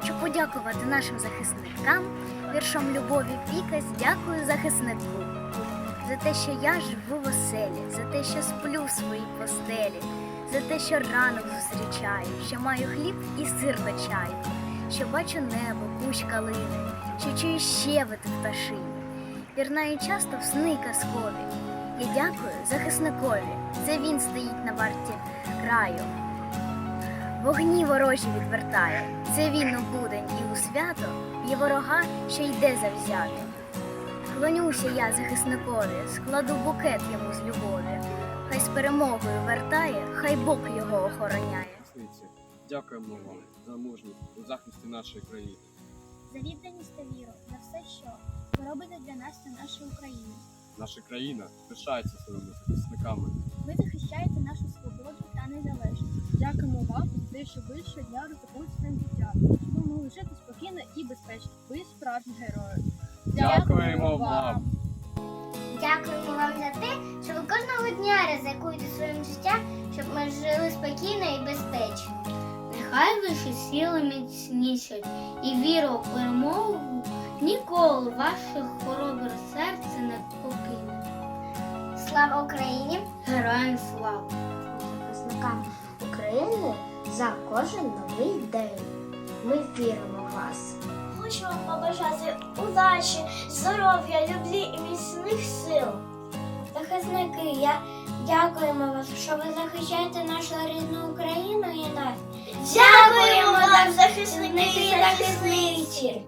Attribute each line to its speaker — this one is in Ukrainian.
Speaker 1: хочу подякувати нашим захисникам віршом Любові Пікась Дякую захиснику за те, що я живу в оселі, за те, що сплю в своїй постелі, за те, що ранок зустрічаю, що маю хліб і сир на чаю, що бачу небо, кущ калини, що чую щебет в пташині. Пірнаю часто в сни казкові. Я дякую захисникові. Це він стоїть на варті краю. Вогні ворожі відвертає. Це він у будень і у свято є ворога, що йде завзято. Клонюся я захисникові, складу букет йому з любові. Хай з перемогою вертає, хай Бог його охороняє.
Speaker 2: Дякуємо вам за мужність у захисті нашої країни.
Speaker 3: за відданість та віру, за все, що ви робите для нас та нашої України.
Speaker 2: Наша країна пишається своїми захисниками.
Speaker 3: Ви захищаєте нашу свободу та незалежність.
Speaker 4: Дякуємо вам за те, що ви щодня ризикуєте своїм життям, щоб ми могли жити спокійно і безпечно. Ви справжні герої.
Speaker 2: Дякуємо вам.
Speaker 5: Дякуємо вам за те, що ви кожного дня ризикуєте своїм життям, щоб ми жили спокійно і безпечно. Нехай ваші сили міцнішать і віра у перемогу ніколи ваших хоробре серце не покине. Слава Україні! Героям слава!
Speaker 6: Захисникам України за кожен новий день. Ми віримо в вас.
Speaker 5: Хочу вам побажати удачі, здоров'я, любві і міцних сил. Захисники, я дякуємо вас, що ви захищаєте нашу рідну Україну і нас. Дякуємо вам, захисники і захисниці!